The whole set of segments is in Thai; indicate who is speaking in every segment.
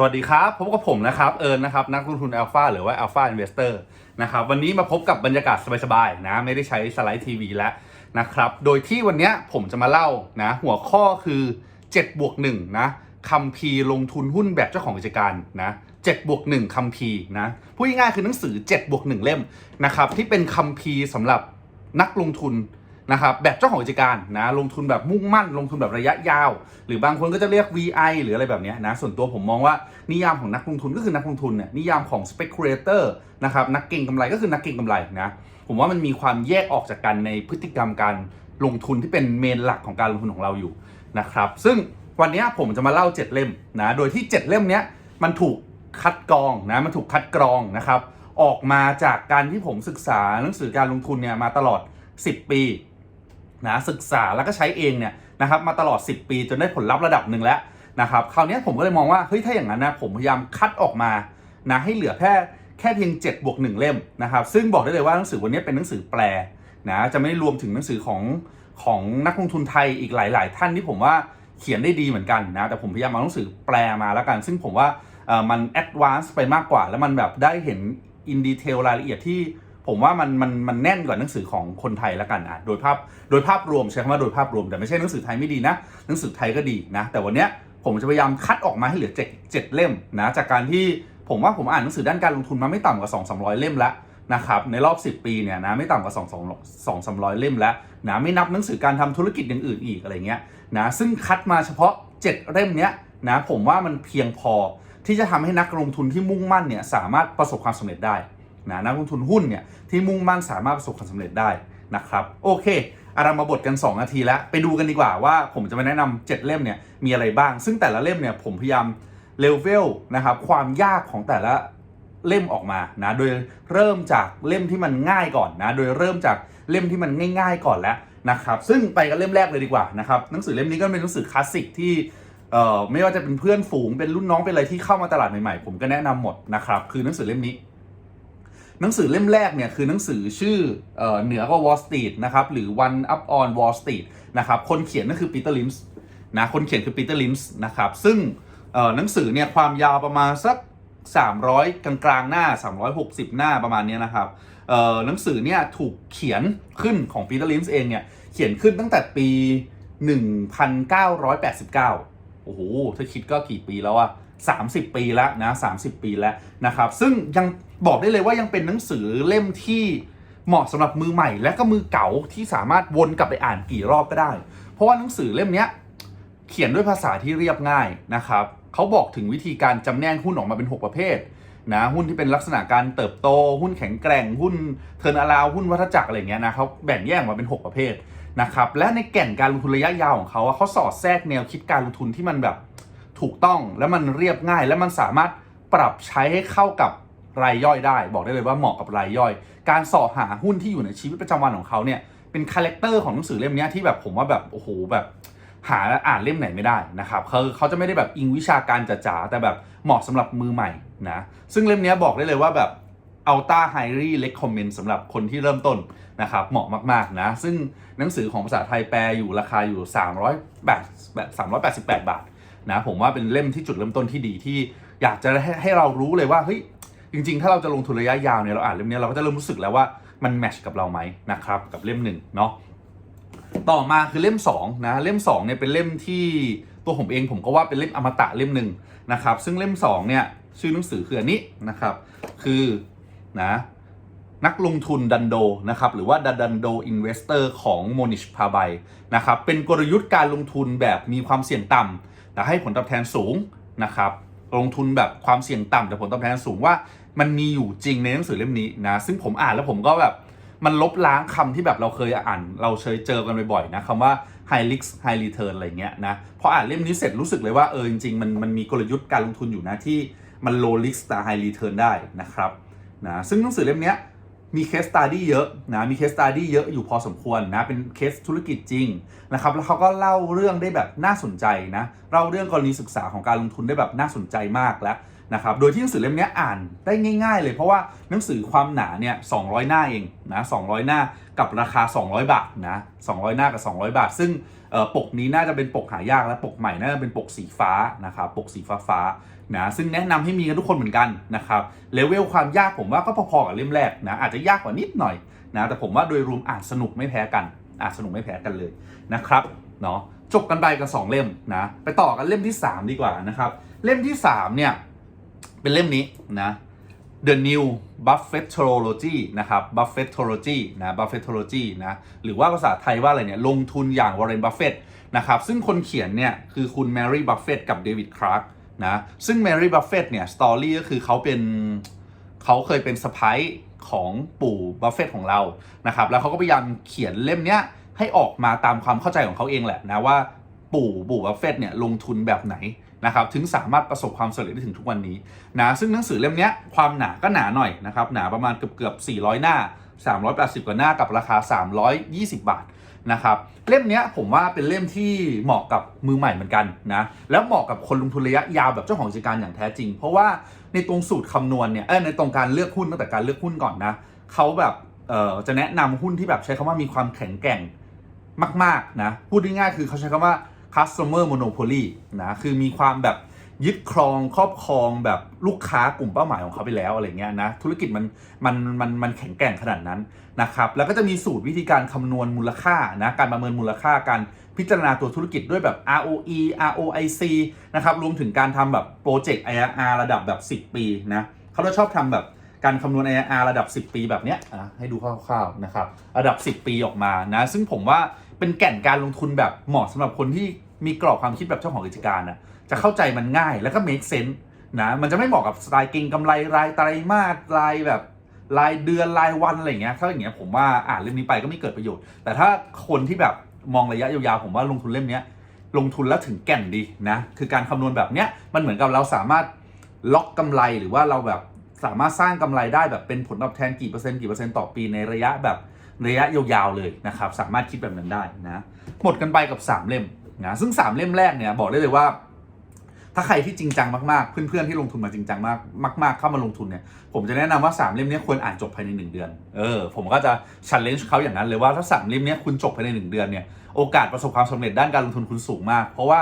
Speaker 1: สวัสดีครับพบกับผมนะครับเอิญนะครับนักลงทุนอัลฟาหรือว่าอัลฟาอินเวสเตอร์นะครับวันนี้มาพบกับบรรยากาศสบายๆนะไม่ได้ใช้สไลด์ทีวีแล้วนะครับโดยที่วันนี้ผมจะมาเล่านะหัวข้อคือ7บวก1นะคัมภีร์ลงทุนหุ้นแบบเจ้าของกิจการนะ7บวก1คัมภีร์นะพูดง่ายๆคือหนังสือ7บวก1เล่มนะครับที่เป็นคัมภีร์สำหรับนักลงทุน นะครับแบบเจ้าของกิจการนะลงทุนแบบมุ่งมั่น ลงทุนแบบระยะยาว หรือบางคนก็จะเรียก VI หรืออะไรแบบนี้นะส่วนตัวผมมองว่านิยามของนักลงทุนก็คือนักลงทุนเนี่ยนิยามของ speculator นะครับนักเก็งกำไรก็คือนักเก็งกำไรนะผมว่ามันมีความแยกออกจากกันในพฤติกรรมการลงทุนที่เป็นเมนหลักของการลงทุนของเราอยู่นะครับซึ่งวันนี้ผมจะมาเล่า 7 เล่มนะโดยที่ 7 เล่มนี้มันถูกคัดกรองนะมันถูกคัดกรองนะครับออกมาจากการที่ผมศึกษาหนังสือการลงทุนเนี่ยมาตลอด 10 ปี นะศึกษาแล้วก็ใช้เองเนี่ยนะครับมาตลอด 10 ปีจนได้ผลลัพธ์ระดับหนึ่งแล้วนะครับคราวนี้ผมก็เลยมองว่าเฮ้ยถ้าอย่างนั้นนะผมพยายามคัดออกมานะให้เหลือแค่แค่เพียง7บวก1เล่มนะครับซึ่งบอกได้เลยว่าหนังสือวันนี้เป็นหนังสือแปลนะจะไม่รวมถึงหนังสือของของนักลงทุนไทยอีกหลาย ๆ ท่านที่ผมว่าเขียนได้ดีเหมือนกันนะแต่ผมพยายามเอาหนังสือแปลมาแล้วกัน ซึ่งผมว่ามันแอดวานซ์ไปมากกว่า แล้วมันแบบได้เห็นอินดีเทลรายละเอียดที่ ผมว่ามันมันมันแน่นกว่าหนังสือของคนไทยล้วกันอะโดยภาพโดยภาพรวมใช้คำว่าโดยภาพรวมแต่ไม่ใช่หนังสือไทยไม่ดีนะ หนังสือไทยก็ดีนะ แต่วันเนี้ยผมจะพยายามคัดออกมาให้เหลือเจ็ดเจ็ดเล่มนะจากการที่ผมว่าผมอ่านหนังสือด้านการลงทุนมาไม่ต่ำกว่า 2 3 0 0 เล่มแล้วนะครับในรอบ 10 ปีเนี่ยนะไม่ต่ำกว่า 2 2 2 3 0 0 เล่มแล้วนะไม่นับหนังสือการทำธุรกิจอย่างอื่นอีกอะไรเงี้ยนะซึ่งคัดมาเฉพาะ 7 เล่มเนี้ยนะผมว่ามันเพียงพอที่จะทำให้นักลงทุนที่มุ่งมั่นเนี่ยสามารถประสบความสำเร็จได้ นะนักลงทุนหุ้นเนี่ยที่มุ่งมั่นสามารถประสบความสำเร็จได้นะครับโอเคอารามาบทกัน 2 นาทีแล้ว ไปดูกันดีกว่าว่าผมจะมาแนะนำ7เล่มเนี่ยมีอะไรบ้าง ซึ่งแต่ละเล่มเนี่ยผมพยายามเลเวลนะครับความยากของแต่ละเล่มออกมานะโดยเริ่มจากเล่มที่มันง่ายก่อนนะโดยเริ่มจากเล่มที่มันง่าย ๆ ก่อนแล้วนะครับซึ่งไปกันเล่มแรกเลยดีกว่านะครับหนังสือเล่มนี้ก็เป็นหนังสือคลาสสิกที่เอ่อไม่ว่าจะเป็นเพื่อนฝูงเป็นรุ่นน้องเป็นอะไรที่เข้ามาตลาดใหม่ๆ ผมก็แนะนำหมดนะครับคือหนังสือเล่มนี้ หนังสือเล่มแรกเนี่ยคือหนังสือชื่อเออเหนือกว่า Wall Street นะครับหรือ One Up on Wall Street นะครับคนเขียนนั่นคือปีเตอร์ลินส์นะคนเขียนคือปีเตอร์ลินส์นะครับซึ่งเออหนังสือเนี่ยความยาวประมาณสัก 300 กลางกลางๆหน้า 360 หน้าประมาณนี้นะครับเออหนังสือเนี่ยถูกเขียนขึ้นของปีเตอร์ลินส์เองเนี่ยเขียนขึ้นตั้งแต่ปี 1989 โอ้โหถ้าคิดก็กี่ปีแล้วอะ30 ปีแล้วนะ30 ปีแล้วนะครับ ซึ่งยัง บอกได้เลยว่ายังเป็นหนังสือเล่มที่เหมาะสำหรับมือใหม่ และก็มือเก่าที่สามารถวนกลับไปอ่านกี่รอบก็ได้ เพราะว่าหนังสือเล่มนี้เขียนด้วยภาษาที่เรียบง่ายนะครับเขาบอกถึงวิธีการจำแนกหุ้นออกมาเป็น 6 ประเภทนะหุ้นที่เป็นลักษณะการเติบโต หุ้นแข็งแกร่งหุ้นเทิร์นอาราวหุ้นวัฏจักรอะไรเงี้ยนะเขาแบ่งแยกออกมาเป็น 6 ประเภทนะครับและในแก่นการลงทุนระยะยาวของเขาเขาสอดแทรกแนวคิดการลงทุนที่มันแบบถูกต้องแล้วมันเรียบง่าย และมันสามารถปรับใช้ให้เข้ากับ รายย่อยได้ บอกได้เลยว่าเหมาะกับรายย่อย การสอบหาหุ้นที่อยู่ในชีวิตประจำวันของเขาเนี่ยเป็นคาแรคเตอร์ของหนังสือเล่มนี้ที่แบบผมว่าแบบโอ้โหแบบหาอ่านเล่มไหนไม่ได้นะครับเขาเขาจะไม่ได้แบบอิงวิชาการจ๋าๆแต่แบบเหมาะสำหรับมือใหม่นะซึ่งเล่มนี้บอกได้เลยว่าแบบ Ultra Highly Recommend สำหรับคนที่เริ่มต้นนะครับเหมาะมากๆนะ ซึ่งหนังสือของภาษาไทยแปลอยู่ราคาอยู่ 300แบบแบบ388 บาทนะผมว่าเป็นเล่มที่จุดเริ่มต้นที่ดีที่อยากจะให้ให้เรารู้เลยว่าเฮ้ย จริงๆ ถ้าเราจะลงทุนระยะยาวเนี่ยเราอ่านเล่มนี้เราก็จะเริ่มรู้สึกแล้วว่ามันแมชกับเราไหมนะครับกับเล่มหนึ่งเนาะต่อมาคือเล่ม2นะเล่ม2เนี่ยเป็นเล่มที่ตัวผมเองผมก็ว่าเป็นเล่มอมตะเล่มหนึ่งนะครับซึ่งเล่ม2เนี่ยชื่อหนังสือคืออันนี้นะครับคือนะนักลงทุนดันโดนะครับหรือว่าดันโดอินเวสเตอร์ของโมนิชพาไบนะครับเป็นกลยุทธ์การลงทุนแบบมีความเสี่ยงต่ำแต่ให้ผลตอบแทนสูงนะครับ ลงทุนแบบความเสี่ยงต่ำแต่ผลตอบแทนสูงว่า มันมีอยู่จริงในหนังสือเล่มนี้นะ ซึ่งผมอ่านแล้วผมก็แบบมันลบล้างคำที่แบบเราเคยอ่าน เราเคยเจอกันบ่อยๆนะคำว่า high risk high return อะไรเงี้ยนะพออ่านเล่มนี้เสร็จรู้สึกเลยว่าเออจริงๆมันมันมีกลยุทธ์การลงทุนอยู่นะที่มัน low risk แต่ high return ได้นะครับนะซึ่งหนังสือเล่มเนี้ย มีเคสตัดดี้เยอะนะมีเคสตัดดี้เยอะอยู่พอสมควรนะเป็นเคสธุรกิจจริงนะครับแล้วเขาก็เล่าเรื่องได้แบบน่าสนใจนะเล่าเรื่องกรณีศึกษาของการลงทุนได้แบบน่าสนใจมากแล้ว นะครับโดยที่หนังสือเล่มนี้อ่านได้ง่ายๆ เลยเพราะว่าหนังสือความหนาเนี่ย200 หน้าเองนะ200 หน้ากับราคา 200 บาทนะ200 หน้ากับ 200 บาท ซึ่งปกนี้น่าจะเป็นปกหายากและปกใหม่น่าจะเป็นปกสีฟ้านะครับปกสีฟ้าฟ้านะซึ่งแนะนำให้มีกันทุกคนเหมือนกันนะครับเลเวลความยากผมว่าก็พอๆกับเล่มแรกนะอาจจะยากกว่านิดหน่อยนะแต่ผมว่าโดยรวมอ่านสนุกไม่แพ้กันอ่านสนุกไม่แพ้กันเลยนะครับเนาะจบกันไปกัน2เล่มนะไปต่อกันเล่มที่ 3 ดีกว่านะครับเล่มที่3เนี่ย เป็นเล่มนี้นะ The New Buffettology นะครับ Buffettology นะ Buffettology นะหรือว่าภาษาไทยว่าอะไรเนี่ยลงทุนอย่าง Warren Buffett นะครับซึ่งคนเขียนเนี่ยคือคุณ Mary Buffett กับ David Clark นะซึ่ง Mary Buffett เนี่ยสตอรี่ก็คือเขาเป็นเขาเคยเป็นสะพ้ายของปู่บัฟเฟตของเรานะครับแล้วเขาก็พยายามเขียนเล่มเนี้ยให้ออกมาตามความเข้าใจของเขาเองแหละนะว่าปู่ปู่บัฟเฟตเนี่ยลงทุนแบบไหน นะครับถึงสามารถประสบความสำเร็จได้ถึงทุกวันนี้นะซึ่งหนังสือเล่มนี้ความหนาก็หนาหน่อยนะครับหนาประมาณเกือบเกือบ400 หน้า 380 กว่าหน้ากับราคา 320 บาทนะครับเล่มนี้ผมว่าเป็นเล่มที่เหมาะกับมือใหม่เหมือนกันนะแล้วเหมาะกับคนลงทุนระยะยาวแบบเจ้าของกิจการอย่างแท้จริง เพราะว่าในตรงสูตรคำนวณเนี่ยเออในตรงการเลือกหุ้นตั้งแต่การเลือกหุ้นก่อนนะเขาแบบเอ่อจะแนะนำหุ้นที่แบบใช้คำว่ามีความแข็งแกร่งมากๆนะพูดง่ายๆคือเขาใช้คำว่า customer monopoly นะคือมีความแบบยึดครองครอบครองแบบลูกค้ากลุ่มเป้าหมายของเขาไปแล้วอะไรเงี้ยนะธุรกิจมันมันมันมันแข็งแกร่งขนาดนั้นนะครับแล้วก็จะมีสูตรวิธีการคำนวณมูลค่านะการประเมินมูลค่าการพิจารณาตัวธุรกิจด้วยแบบ ROE ROIC นะครับรวมถึงการทำแบบโปรเจกต์ IRR ระดับแบบ 10 ปีนะเขาจะชอบทำแบบการคำนวณ IRR ระดับ 10 ปีแบบเนี้ยอะให้ดูคร่าวๆนะครับระดับ 10 ปีออกมานะซึ่งผมว่าเป็นแก่นการลงทุนแบบเหมาะสำหรับคนที่ มีกรอบความคิดแบบเจ้าของกิจการนะจะเข้าใจมันง่ายแล้วก็ make sense นะมันจะไม่เหมาะกับสไตล์เก่งกำไรรายไตรมาสรายแบบรายเดือนรายวันอะไรอย่างเงี้ยถ้าอย่างเงี้ยผมว่าอ่านเล่มนี้ไปก็ไม่เกิดประโยชน์ แต่ถ้าคนที่แบบมองระยะยาวๆผมว่าลงทุนเล่มนี้ลงทุนแล้วถึงแก่นดีนะคือการคำนวณแบบเนี้ยมันเหมือนกับเราสามารถล็อกกำไรหรือว่าเราแบบสามารถสร้างกำไรได้แบบเป็นผลตอบแทนกี่เปอร์เซ็นต์กี่เปอร์เซ็นต์ต่อปีในระยะแบบระยะยาวๆเลยนะครับสามารถคิดแบบนั้นได้นะหมดกันไปกับ 3 เล่ม นะซึ่ง 3 เล่มแรกเนี่ยบอกได้เลยว่า ถ้าใครที่จริงจังมากๆ เพื่อนๆที่ลงทุนมาจริงจังมากมาก ๆ เข้ามาลงทุนเนี่ยผมจะแนะนำว่า 3 เล่มนี้ควรอ่านจบภายใน 1 เดือน เออผมก็จะ challenge เขาอย่างนั้นเลยว่าถ้า3เล่มนี้คุณจบภายใน 1 เดือนเนี่ยโอกาสประสบความสำเร็จด้านการลงทุนคุณสูงมาก เพราะว่า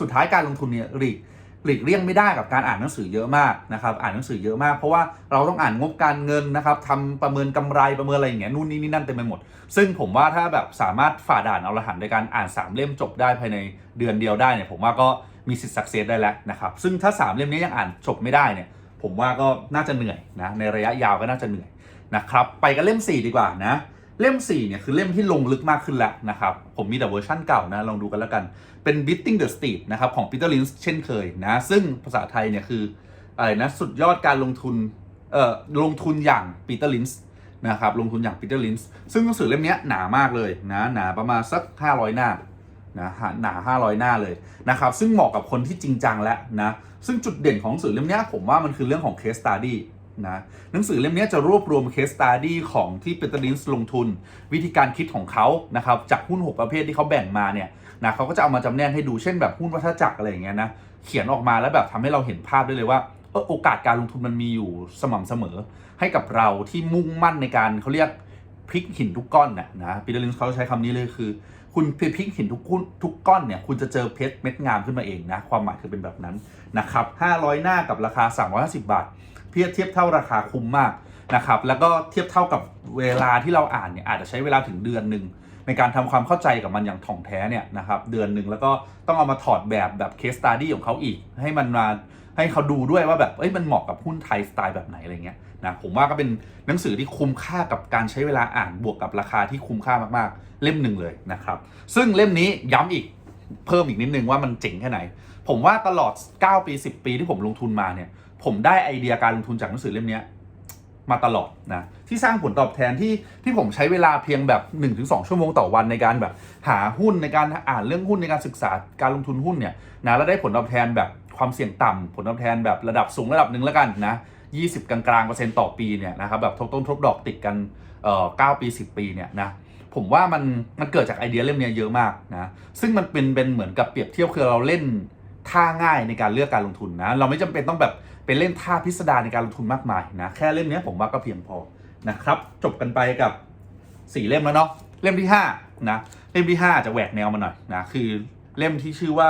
Speaker 1: สุดท้ายการลงทุนเนี่ยหลีกหลีกเลี่ยงไม่ได้กับการอ่านหนังสือเยอะมากนะครับอ่านหนังสือเยอะมากเพราะว่าเราต้องอ่านงบการเงินนะครับทำประเมินกำไรประเมินอะไรอย่างเงี้ยนู่นนี่นี่นั่นเต็มไปหมด ซึ่งผมว่าถ้าแบบสามารถฝ่าด่านเอาละหันในการอ่าน 3 เล่มจบได้ภายในเดือนเดียวได้เนี่ยผมว่าก็มีสิทธิ์สักเซสได้แล้วนะครับ ซึ่งถ้า 3 เล่มนี้ยังอ่านจบไม่ได้เนี่ยผมว่าก็น่าจะเหนื่อยนะในระยะยาวก็น่าจะเหนื่อยนะครับไปกันเล่ม 4 ดีกว่านะเล่ม4เนี่ยคือเล่มที่ลงลึกมากขึ้นแล้วนะครับ ผมมีแต่เวอร์ชั่นเก่านะ ลองดูกันแล้วกันเป็น Beating the Street นะครับของ Peter Lynch เช่นเคยนะ ซึ่งภาษาไทยเนี่ยคืออะไรนะ สุดยอดการลงทุนเอ่อลงทุนอย่าง Peter Lynch นะครับลงทุนอย่าง Peter Lynch ซึ่งหนังสือเล่มนี้หนามากเลยนะหนาประมาณสัก 500 หน้านะหนา 500 หน้าเลยนะครับซึ่งเหมาะกับคนที่จริงจังแล้วนะซึ่งจุดเด่นของหนังสือเล่มนี้ผมว่ามันคือเรื่องของ case study นะหนังสือเล่มนี้จะรวบรวม case study ของที่เปเตอร์ลินส์ลงทุน วิธีการคิดของเขานะครับจากหุ้น 6 ประเภทที่เขาแบ่งมาเนี่ยนะเขาก็จะเอามาจำแนกให้ดูเช่นแบบหุ้นวัฏจักรอะไรอย่างเงี้ยนะเขียนออกมาแล้วแบบทำให้เราเห็นภาพได้เลยว่าโอกาสการลงทุนมันมีอยู่สม่ำเสมอ ให้กับเราที่มุ่งมั่นในการเขาเรียกพลิกหินทุกก้อนน่ะนะปีเตอร์ลินส์เขาใช้คำนี้เลยคือ คุณพลิกหินทุกทุกก้อนเนี่ยคุณจะเจอเพชรเม็ดงามขึ้นมาเองนะความหมายคือเป็นแบบนั้นนะครับ500 หน้ากับราคา 350 บาทเทียบเทียบเท่าราคาคุ้มมากนะครับแล้วก็เทียบเท่ากับเวลาที่เราอ่านเนี่ยอาจจะใช้เวลาถึงเดือนหนึ่งในการทำความเข้าใจกับมันอย่างถ่องแท้เนี่ยนะครับเดือนหนึ่งแล้วก็ต้องเอามาถอดแบบแบบเคสตัดดี้ของเขาอีก ให้มันมาให้เขาดูด้วยว่าแบบเอ้ยมันเหมาะกับหุ้นไทยสไตล์แบบไหนอะไรเงี้ย นะผมว่าก็เป็นหนังสือที่คุ้มค่ากับการใช้เวลาอ่านบวกกับราคาที่คุ้มค่ามากๆ เล่มหนึ่งเลยนะครับ ซึ่งเล่มนี้ย้ำอีกเพิ่มอีกนิดนึงว่ามันเจ๋งแค่ไหน ผมว่าตลอด 9 ปี 10 ปีที่ผมลงทุนมาเนี่ย ผมได้ไอเดียการลงทุนจากหนังสือเล่มนี้มาตลอดนะที่สร้างผลตอบแทนที่ที่ผมใช้เวลาเพียงแบบ 1-2 ชั่วโมงต่อวันในการแบบหาหุ้นในการอ่านเรื่องหุ้นในการศึกษาการลงทุนหุ้นเนี่ยนะแล้วได้ผลตอบแทนแบบความเสี่ยงต่ำผลตอบแทนแบบระดับสูงระดับหนึ่งแล้วกันนะ 20 กลางๆเปอร์เซ็นต์ต่อปีเนี่ยนะครับแบบทบต้นทบดอกติดกันเอ่อ9ปี 10 ปีเนี่ยนะผมว่ามันมันเกิดจากไอเดียเล่มนี้เยอะมากนะซึ่งมันเป็นเป็นเหมือนกับเปรียบเทียบคือเราเล่นท่าง่ายในการเลือกการลงทุนนะเราไม่จำเป็นต้องแบบไปเล่นท่าพิสดารในการลงทุนมากมายนะแค่เล่มเนี้ยผมว่าก็เพียงพอนะครับจบกันไปกับ 4 เล่มแล้วเนาะเล่มที่5นะเล่มที่ 5 จะแหวกแนวมาหน่อยนะคือเล่มที่ชื่อว่า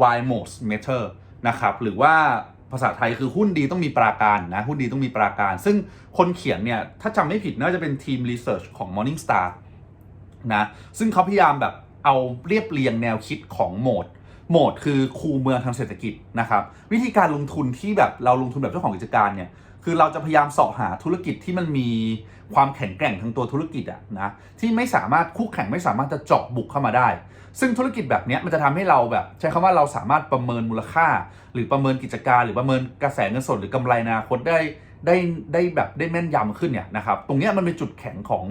Speaker 1: why most matter นะครับหรือว่า ภาษาไทยคือหุ้นดีต้องมีปราการนะ หุ้นดีต้องมีปราการ ซึ่งคนเขียนเนี่ย ถ้าจำไม่ผิดน่าจะเป็นทีมรีเสิร์ชของ Morningstar นะ ซึ่งเขาพยายามแบบเอาเรียบเรียงแนวคิดของโหมด โหมดคือคูเมืองทางเศรษฐกิจนะครับ วิธีการลงทุนที่แบบเราลงทุนแบบเจ้าของกิจการเนี่ย คือเราจะพยายามสาะหาธุรกิจที่มันมีความแข็งแกร่งทางตัวธุรกิจอะนะที่ไม่สามารถคู่แข่งไม่สามารถจะเจาะบุกเข้ามาได้ ซึ่งธุรกิจแบบนี้มันจะทำให้เราแบบ ใช้คำว่าเราสามารถประเมินมูลค่า หรือประเมินกิจการ หรือประเมินกระแสเงินสดหรือกำไรในอนาคตได้ได้ได้แบบได้แม่นยำขึ้นเนี่ยนะครับตรงนี้มันเป็นจุดแข็งของ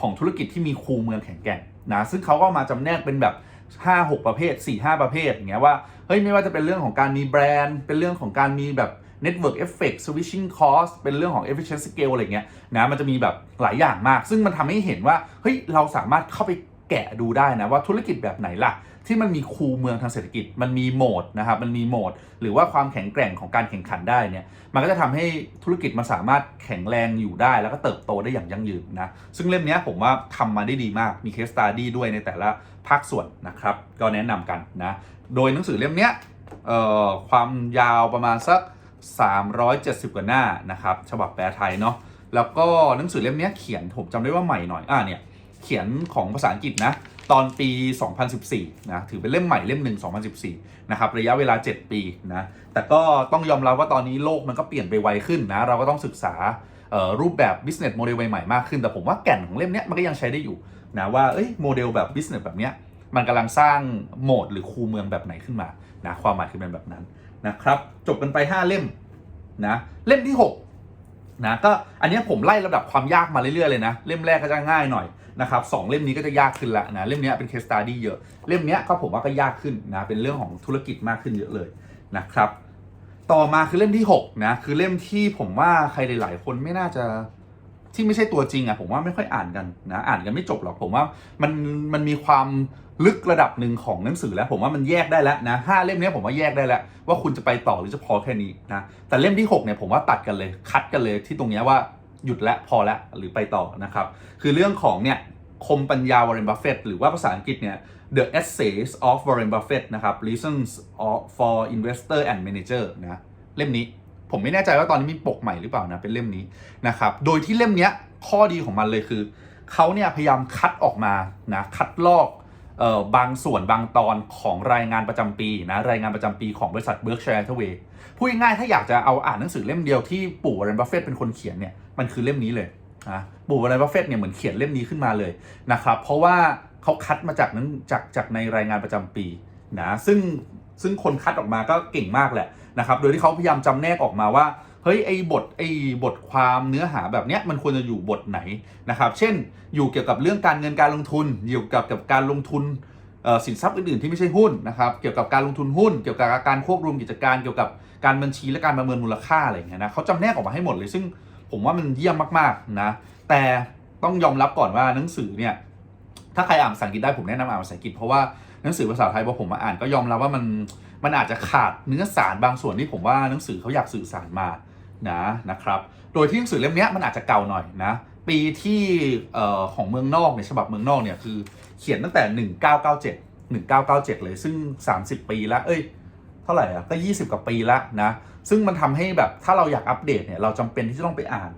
Speaker 1: ของธุรกิจที่มีคูเมืองแข็งแกร่งนะซึ่งเขาก็มาจำแนกเป็นแบบ5 6 ประเภท 4 5 ประเภทอย่างเงี้ยว่าเฮ้ยไม่ว่าจะเป็นเรื่องของการมีแบรนด์ เป็นเรื่องของการมีแบบ network effect switching cost เป็นเรื่องของ efficient scale อะไรเงี้ยนะมันจะมีแบบหลายอย่างมาก ซึ่งมันทำให้เห็นว่าเฮ้ยเราสามารถเข้าไปแกะดูได้นะว่าธุรกิจแบบไหนล่ะ ที่มันมีคูเมืองทางเศรษฐกิจมันมีโหมดนะครับมันมีโหมด หรือว่าความแข็งแกร่งของการแข่งขันได้เนี่ยมันก็จะทำให้ธุรกิจมันสามารถแข็งแรงอยู่ได้ แล้วก็เติบโตได้อย่างยั่งยืนนะซึ่งเล่มนี้ผมว่าทำมาได้ดีมากมี case study ด้วยในแต่ละภาคส่วนนะครับก็แนะนำกันนะโดยหนังสือเล่มนี้เอ่อความยาวประมาณสัก 370 กว่าหน้านะครับฉบับแปลไทยเนาะแล้วก็หนังสือเล่มนี้เขียนผมจำได้ว่าใหม่หน่อยอ่าเนี่ยเขียนของภาษาอังกฤษนะตอนปี 2014 นะถือเป็นเล่มใหม่เล่มหนึ่ง 2014 นะครับระยะเวลา 7 ปีนะแต่ก็ต้องยอมรับว่าตอนนี้โลกมันก็เปลี่ยนไปไวขึ้นนะเราก็ต้องศึกษารูปแบบ business model ใหม่ๆมากขึ้น แต่ผมว่าแก่นของเล่มนี้มันก็ยังใช้ได้อยู่นะว่าเอ้ยโมเดลแบบ business แบบเนี้ยมันกำลังสร้างโหมดหรือคูเมืองแบบไหนขึ้นมานะความหมายคือเป็นแบบนั้น นะครับ จบกันไป 5 เล่มนะเล่มที่ 6 นะก็อันนี้ผมไล่ระดับความยากมาเรื่อยๆเลยนะ เล่มแรกก็จะง่ายหน่อยนะครับสองเล่มนี้ก็จะยากขึ้นละนะเล่มนี้เป็น case study เยอะ เล่มเนี้ยก็ผมว่าก็ยากขึ้นนะเป็นเรื่องของธุรกิจมากขึ้นเยอะเลยนะครับ ต่อมาคือเล่มที่6นะคือเล่มที่ผมว่าใครหลาย ๆ คนไม่น่าจะ ที่ไม่ใช่ตัวจริงอะผมว่าไม่ค่อยอ่านกันนะอ่านกันไม่จบหรอกผมว่ามันมันมีความลึกระดับหนึ่งของหนังสือแล้วผมว่ามันแยกได้แล้วนะห้าเล่มนี้ผมว่าแยกได้แล้ว ว่าคุณจะไปต่อหรือจะพอแค่นี้นะแต่เล่มที่6เนี่ยผมว่าตัดกันเลยคัดกันเลยที่ตรงเนี้ยว่าหยุดแล้วพอแล้วหรือไปต่อนะครับคือเรื่องของเนี่ยคมปัญญาวอร์เรนบัฟเฟตหรือว่าภาษาอังกฤษเนี่ย The Essays of Warren Buffett นะครับ Reasons for Investor and Manager นะเล่มนี้ ผมไม่แน่ใจว่าตอนนี้มีปกใหม่หรือเปล่านะเป็นเล่มนี้นะครับ โดยที่เล่มเนี้ยข้อดีของมันเลยคือเขาเนี่ยพยายามคัดออกมานะคัดลอกเอ่อบางส่วนบางตอนของรายงานประจำปีนะรายงานประจำปีของบริษัท Berkshire Hathaway พูดง่ายๆถ้าอยากจะเอาอ่านหนังสือเล่มเดียวที่ปู่วอร์เรนบัฟเฟตเป็นคนเขียนเนี่ยมันคือเล่มนี้เลยนะปู่วอร์เรนบัฟเฟตเนี่ยเหมือนเขียนเล่มนี้ขึ้นมาเลยนะครับเพราะว่าเขาคัดมาจากนั้นจากจากในรายงานประจำปีนะซึ่ง ซึ่งคนคัดออกมาก็เก่งมากแหละนะครับโดยที่เขาพยายามจำแนกออกมาว่าเฮ้ยไอ้บทไอ้บทความเนื้อหาแบบเนี้ยมันควรจะอยู่บทไหนนะครับเช่นอยู่เกี่ยวกับเรื่องการเงินการลงทุนอยู่กับกับการลงทุนสินทรัพย์อื่นๆที่ไม่ใช่หุ้นนะครับเกี่ยวกับการลงทุนหุ้น เกี่ยวกับการควบรวมกิจการเกี่ยวกับการบัญชีและการประเมินมูลค่าอะไรเงี้ยนะเขาจำแนกออกมาให้หมดเลย ซึ่งผมว่ามันเยี่ยมมากๆนะแต่ต้องยอมรับก่อนว่าหนังสือเนี่ยถ้าใครอ่านภาษาอังกฤษได้ผมแนะนำอ่านภาษาอังกฤษเพราะว่า หนังสือภาษาไทยพอผมมาอ่านก็ยอมรับว่ามันมันอาจจะขาดเนื้อสารบางส่วนที่ผมว่าหนังสือเขาอยากสื่อสารมานะนะครับ โดยที่หนังสือเล่มนี้มันอาจจะเก่าหน่อยนะ ปีที่ของเมืองนอกเนี่ยฉบับเมืองนอกเนี่ยคือเขียนตั้งแต่ 1997 1997 เลยซึ่ง 30 ปีแล้วเอ้ยเท่าไหร่อะก็ 20 กว่าปีแล้วนะ ซึ่งมันทำให้แบบถ้าเราอยากอัปเดตเนี่ยเราจำเป็นที่จะต้องไปอ่าน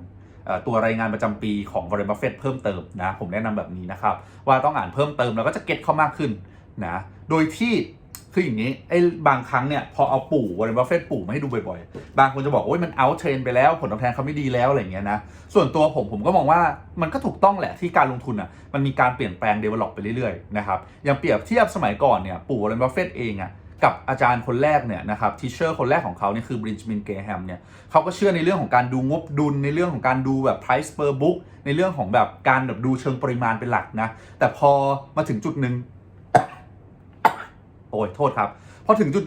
Speaker 1: ตัวรายงานประจำปีของ Warren Buffett เพิ่มเติมนะ ผมแนะนำแบบนี้นะครับ ว่าต้องอ่านเพิ่มเติมแล้วก็จะเก็ตเข้ามากขึ้น นะโดยที่คืออย่างนี้ไอ้บางครั้งเนี่ยพอเอาปู่วอร์เรนบัฟเฟตปู่มาให้ดูบ่อยๆ บางคนจะบอกโอ้ยมันเอาเทรนไปแล้วผลตอบแทนเขาไม่ดีแล้วอะไรเงี้ยนะส่วนตัวผมผมก็มองว่ามันก็ถูกต้องแหละที่การลงทุนอะมันมีการเปลี่ยนแปลง develop ไปเรื่อยๆนะครับอย่างเปรียบเทียบสมัยก่อนเนี่ยปู่วอร์เรนบัฟเฟตเองอะกับอาจารย์คนแรกเนี่ยนะครับทีเชอร์คนแรกของเขาเนี่ยคือบรินจ์มินเกแฮมเนี่ยเขาก็เชื่อในเรื่องของการดูงบดุลในเรื่องของการดูแบบ price per book ในเรื่องของแบบการแบบดูเชิงปริมาณเป็นหลักนะแต่พอมาถึงจุดหนึ่ง โอ้ยโทษครับพอถึงจุด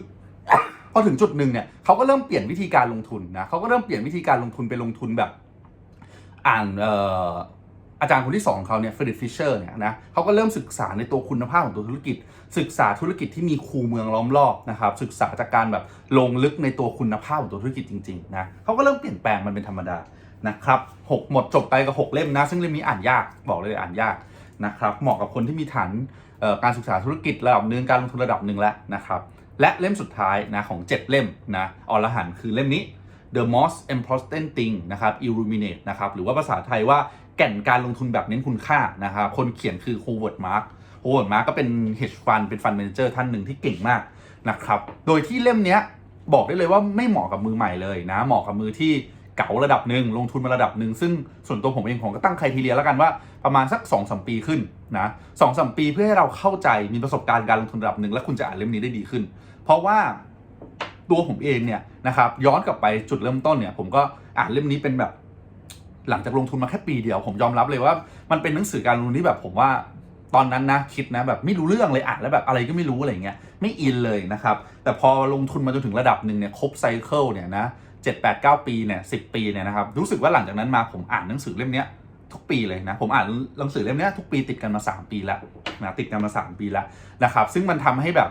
Speaker 1: พอถึงจุดหนึ่งเนี่ยเขาก็เริ่มเปลี่ยนวิธีการลงทุนนะเขาก็เริ่มเปลี่ยนวิธีการลงทุนไปลงทุนแบบ อ่านเอ่ออาจารย์คนที่สองของเขาเนี่ยเฟรดฟิชเชอร์เนี่ยนะเขาก็เริ่มศึกษาในตัวคุณภาพของตัวธุรกิจ ศึกษาธุรกิจที่มีคูเมืองล้อมรอบนะครับศึกษาจากการแบบลงลึกในตัวคุณภาพของตัวธุรกิจจริงๆนะเขาก็เริ่มเปลี่ยนแปลงมันเป็นธรรมดานะครับหกหมดจบไปกับหกเล่มนะ ซึ่งเล่มนี้อ่านยากบอกเลยอ่านยากนะครับเหมาะกับคนที่มีฐาน การศึกษาธุรกิจระดับหนึ่งการลงทุนระดับหนึ่งแล้วนะครับ และเล่มสุดท้ายนะของ 7 เล่มนะอรหันคือเล่มนี้ The Most Important Thing นะครับ Illuminate นะครับหรือว่าภาษาไทยว่าแก่นการลงทุนแบบเน้นคุณค่านะครับคนเขียนคือ Howard Mark Howard Mark ก็เป็น hedge fund เป็น fund manager ท่านหนึ่งที่เก่งมากนะครับ โดยที่เล่มนี้บอกได้เลยว่าไม่เหมาะกับมือใหม่เลยนะ เหมาะกับมือที่ เก๋าระดับหนึ่งลงทุนมาระดับหนึ่งซึ่งส่วนตัวผมเองผมก็ตั้งใครทีเรียแล้วกันว่าประมาณสัก2อสปีขึ้นนะสองสมปีเพื่อให้เราเข้าใจมีประสบการณ์การลงทุนระดับหนึ่งแล้วคุณจะอ่านเล่มนี้ได้ดีขึ้น เพราะว่าตัวผมเองเนี่ยนะครับย้อนกลับไปจุดเริ่มต้นเนี่ย ผมก็อ่านเล่มนี้เป็นแบบหลังจากลงทุนมาแค่ปีเดียว ผมยอมรับเลยว่า มันเป็นหนังสือการลงทุนที่แบบผมว่าตอนนั้นนะคิดนะแบบไม่รู้เรื่องเลยอ่านแล้วแบบอะไรก็ไม่รู้อะไรเงี้ยไม่อินเลยนะครับ แต่พอลงทุนมาจนถึงระดับหนึ่งเนี่ยครบไซเคิลเนี่ยนะ เจ็ดแปดเก้าปีเนี่ยสิปีเนี่ยนะครับรู้สึกว่าหลังจากนั้นมาผมอ่านหนังสือเล่มนี้ทุกปีเลยนะผมอ่านหนังสือเล่มนี้ทุกปีติดกันมา 3 ปีแล้วนะติดกันมา 3 ปีแล้วนะครับซึ่งมันทำให้แบบ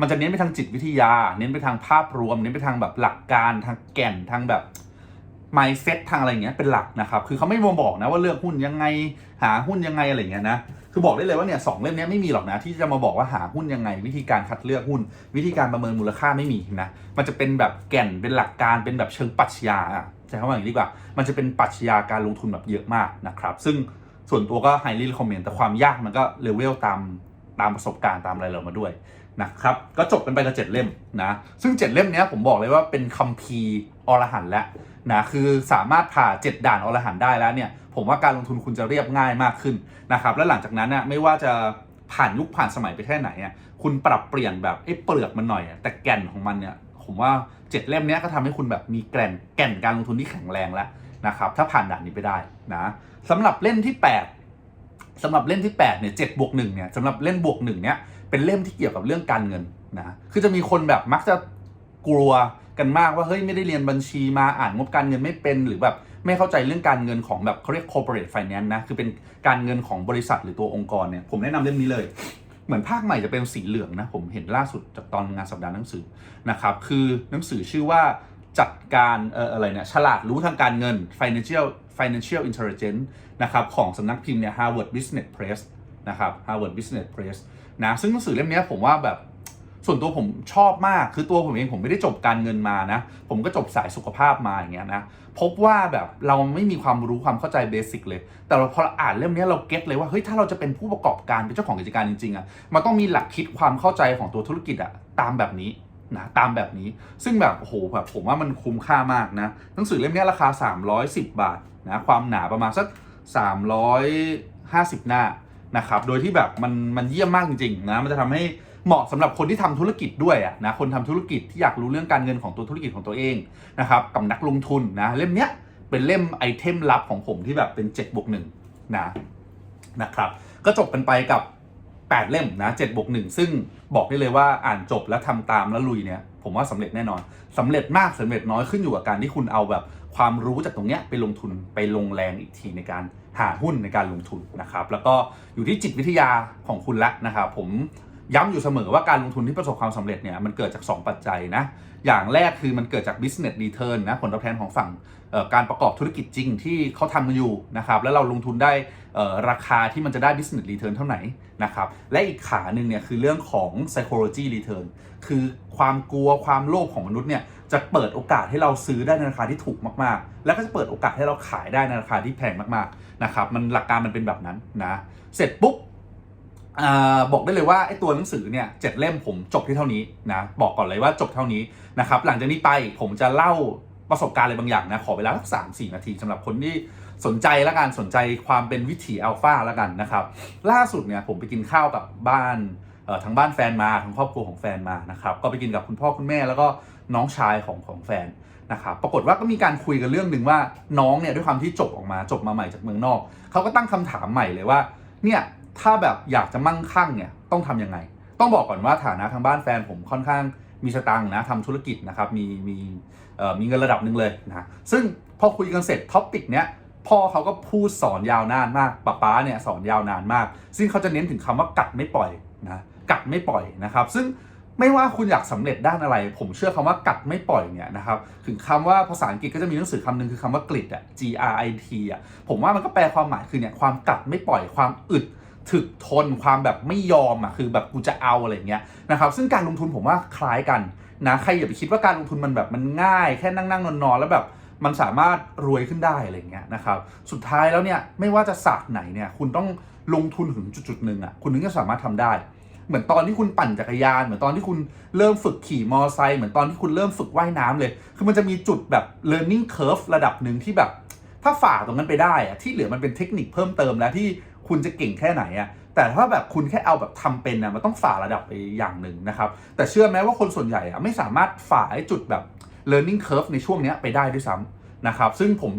Speaker 1: มันจะเน้นไปทางจิตวิทยา เน้นไปทางภาพรวม เน้นไปทางแบบหลักการทางแก่นทางแบบ mindset ทางอะไรเงี้ยเป็นหลักนะครับคือเขาไม่มาบอกนะว่าเลือกหุ้นยังไงหาหุ้นยังไงอะไรเงี้ยนะคือบอกได้เลยว่าเนี่ยสองเล่มนี้ไม่มีหรอกนะที่จะมาบอกว่าหาหุ้นยังไง วิธีการคัดเลือกหุ้น วิธีการประเมินมูลค่าไม่มีนะมันจะเป็นแบบแก่นเป็นหลักการเป็นแบบเชิงปรัชญาอะใช้คำว่าอย่างนี้ดีกว่า มันจะเป็นปรัชญาการลงทุนแบบเยอะมากนะครับซึ่งส่วนตัวก็ highly recommend แต่ความยากมันก็เลเวลตามตามประสบการณ์ตามอะไรเรามาด้วยนะครับก็จบกันไปกับเจ็ดเล่มนะซึ่งเจ็ดเล่มนี้ผมบอกเลยว่าเป็นคัมภีร์อรหันต์แล้ว นะคือสามารถผ่าเจ็ดด่านอรหันได้แล้วเนี่ยผมว่าการลงทุนคุณจะเรียบง่ายมากขึ้นนะครับและหลังจากนั้นน่ะไม่ว่าจะผ่านยุคผ่านสมัยไปแค่ไหนอะคุณปรับเปลี่ยนแบบไอ้เปลือกมันหน่อย แต่แก่นของมันเนี่ยผมว่าเจ็ดเล่มนี้ก็ทำให้คุณแบบมีแก่นแก่นการลงทุนที่แข็งแรงแล้วนะครับถ้าผ่านด่านนี้ไปได้นะสำหรับเล่มที่แปดสำหรับเล่มที่8เนี่ยเจ็ดบวกหนึ่งเนี่ยสำหรับเล่มบวกหนึ่งเนี่ยเป็นเล่มที่เกี่ยวกับเรื่องการเงินนะคือจะมีคนแบบมักจะกลัว กันมากว่าเฮ้ยไม่ได้เรียนบัญชีมาอ่านงบการเงินไม่เป็นหรือแบบไม่เข้าใจเรื่องการเงินของแบบเขาเรียก corporate finance นะคือเป็นการเงินของบริษัทหรือตัวองค์กรเนี่ยผมแนะนำเล่มนี้เลย เหมือนภาคใหม่จะเป็นสีเหลืองนะผมเห็นล่าสุดจากตอนงานสัปดาห์หนังสือนะครับคือหนังสือชื่อว่าจัดการเอ่ออะไรเนี่ยฉลาดรู้ทางการเงิน financial financial intelligence นะครับของสำนักพิมพ์เนี่ย Harvard Business Press นะครับ Harvard Business Press นะซึ่งหนังสือเล่มนี้ผมว่าแบบ ส่วนตัวผมชอบมากคือตัวผมเองผมไม่ได้จบการเงินมานะ ผมก็จบสายสุขภาพมาอย่างเงี้ยนะพบว่าแบบเราไม่มีความรู้ความเข้าใจเบสิกเลย แต่เราพออ่านเล่มนี้เราเก็ตเลยว่าเฮ้ยถ้าเราจะเป็นผู้ประกอบการเป็นเจ้าของกิจการจริงๆอะมันต้องมีหลักคิดความเข้าใจของตัวธุรกิจอะตามแบบนี้นะตามแบบนี้ซึ่งแบบโอ้โหแบบผมว่ามันคุ้มค่ามากนะหนังสือเล่มนี้ราคา 310 บาทนะความหนาประมาณสัก 350 หน้านะครับโดยที่แบบมันมันเยี่ยมมากจริงๆนะมันจะทำให้ เหมาะสำหรับคนที่ทำธุรกิจด้วยอะนะคนทำธุรกิจที่อยากรู้เรื่องการเงินของตัวธุรกิจของตัวเองนะครับกับนักลงทุนนะเล่มเนี้ยเป็นเล่มไอเทมลับของผมที่แบบเป็น7บวก1นะนะครับก็จบกันไปกับ 8 เล่มนะ7บวก1ซึ่งบอกได้เลยว่าอ่านจบแล้วทำตามแล้วลุยเนี่ยผมว่าสำเร็จแน่นอนสำเร็จมากสำเร็จน้อยขึ้นอยู่กับการที่คุณเอาแบบความรู้จากตรงเนี้ยไปลงทุนไปลงแรงอีกทีในการหาหุ้นในการลงทุนนะครับแล้วก็อยู่ที่จิตวิทยาของคุณละนะครับผม ย้ำอยู่เสมอว่าการลงทุนที่ประสบความสำเร็จเนี่ยมันเกิดจาก 2 ปัจจัยนะ อย่างแรกคือมันเกิดจาก business return นะผลตอบแทนของฝั่งการประกอบธุรกิจจริงที่เขาทำกันอยู่นะครับแล้วเราลงทุนได้ราคาที่มันจะได้ business return เท่าไหร่นะครับและอีกขาหนึ่งเนี่ยคือเรื่องของ psychology return คือความกลัวความโลภของมนุษย์เนี่ยจะเปิดโอกาสให้เราซื้อได้ในราคาที่ถูกมากๆ แล้วก็จะเปิดโอกาสให้เราขายได้ในราคาที่แพงมากๆนะครับมันหลักการมันเป็นแบบนั้นนะเสร็จปุ๊บ บอกได้เลยว่าไอ้ตัวหนังสือเนี่ยเจ็ดเล่มผมจบที่เท่านี้นะบอกก่อนเลยว่าจบเท่านี้นะครับหลังจากนี้ไปผมจะเล่าประสบการณ์อะไรบางอย่างนะขอเวลาสักสามสี่นาทีสำหรับคนที่สนใจและกันสนใจความเป็นวิถีอัลฟาล้วกันนะครับล่าสุดเนี่ยผมไปกินข้าวกับบ้านทั้งบ้านแฟนมาทั้งครอบครัวของแฟนมานะครับก็ไปกินกับคุณพ่อคุณแม่แล้วก็น้องชายของของแฟนนะครับปรากฏว่าก็มีการคุยกันเรื่องหนึ่งว่าน้องเนี่ยด้วยความที่จบออกมาจบมาใหม่จากเมืองนอกเขาก็ตั้งคำถามใหม่เลยว่าเนี่ย ถ้าแบบอยากจะมั่งคั่งเนี่ยต้องทำยังไง ต้องบอกก่อนว่าฐานะทางบ้านแฟนผมค่อนข้างมีสตังค์นะทำธุรกิจนะครับมีมีมีเงินระดับหนึ่งเลยนะซึ่งพอคุยกันเสร็จท็อปิกเนี้ยพ่อเขาก็พูดสอนยาวนานมากป้าป๊าเนี่ยสอนยาวนานมาก ซึ่งเขาจะเน้นถึงคำว่ากัดไม่ปล่อยนะกัดไม่ปล่อยนะครับ ซึ่งไม่ว่าคุณอยากสำเร็จด้านอะไร ผมเชื่อคำว่ากัดไม่ปล่อยเนี่ยนะครับถึงคำว่าภาษาอังกฤษก็จะมีหนังสือคำหนึ่งคือคำว่ากริดอะ G R I T อะผมว่ามันก็แปลความหมายคือเนี่ยความกัดไม่ปล่อยความอึด ถึกทนความแบบไม่ยอมอะคือแบบกูจะเอาอะไรเงี้ยนะครับซึ่งการลงทุนผมว่าคล้ายกันนะใครอย่าไปคิดว่าการลงทุนมันแบบมันง่าย แค่นั่งนั่งนอนนอนๆแล้วแบบมันสามารถรวยขึ้นได้อะไรเงี้ยนะครับสุดท้ายแล้วเนี่ยไม่ว่าจะศาสตร์ไหนเนี่ยคุณต้องลงทุนถึงจุดๆหนึ่งอะคุณถึงจะสามารถทำได้ เหมือนตอนที่คุณปั่นจักรยาน เหมือนตอนที่คุณเริ่มฝึกขี่มอเตอร์ไซค์เหมือนตอนที่คุณเริ่มฝึกว่ายน้ำเลย คือมันจะมีจุดแบบ learning curve ระดับหนึ่งที่แบบ ถ้าฝ่าตรงนั้นไปได้อะที่เหลือมันเป็นเทคนิคเพิ่มเติมแล้วที่ คุณจะเก่งแค่ไหนอะแต่ถ้าแบบคุณแค่เอาแบบทำเป็นอะมันต้องฝ่าระดับไปอย่างหนึ่งนะครับ แต่เชื่อไหมว่าคนส่วนใหญ่อะไม่สามารถฝ่าไอ้จุดแบบ learning curve ในช่วงนี้ไปได้ด้วยซ้ำนะครับ ซึ่งผม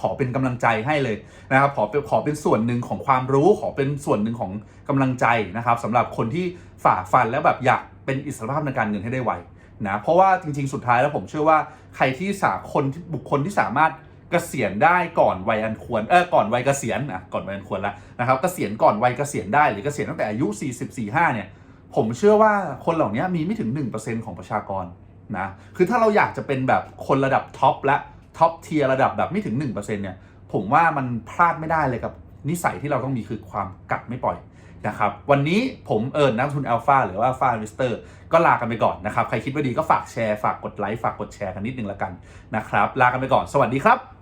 Speaker 1: ขอเป็นกำลังใจให้เลยนะครับขอเป็นขอเป็นส่วนหนึ่งของความรู้ ขอเป็นส่วนหนึ่งของกำลังใจนะครับสำหรับคนที่ฝ่าฟันแล้วแบบอยากเป็นอิสรภาพในการเงินให้ได้ไวนะเพราะว่าจริงๆ สุดท้ายแล้วผมเชื่อว่าใครที่สาคนที่บุคคลที่สามารถ เกษียณได้ก่อนวัยอันควรเออก่อนวัยเกษียณอะก่อนวัยอันควรแล้วนะครับเกษียณก่อนวัยเกษียณได้หรือเกษียณตั้งแต่อายุ 40 45เนี่ยผมเชื่อว่าคนเหล่านี้มีไม่ถึง 1%ของประชากรนะคือถ้าเราอยากจะเป็นแบบคนระดับท็อปและท็อปเทียระดับแบบไม่ถึง 1%เนี่ยผมว่ามันพลาดไม่ได้เลยกับนิสัยที่เราต้องมีคือความกัดไม่ปล่อยนะครับวันนี้ผมเอิญนักทุนอัลฟาหรือว่าฟาอินเวสเตอร์ก็ลากันไปก่อนนะครับ ใครคิดว่าดีก็ฝากแชร์ ฝากกดไลค์ ฝากกดแชร์กันนิดนึงละกันนะครับ ลากันไปก่อน สวัสดีครับ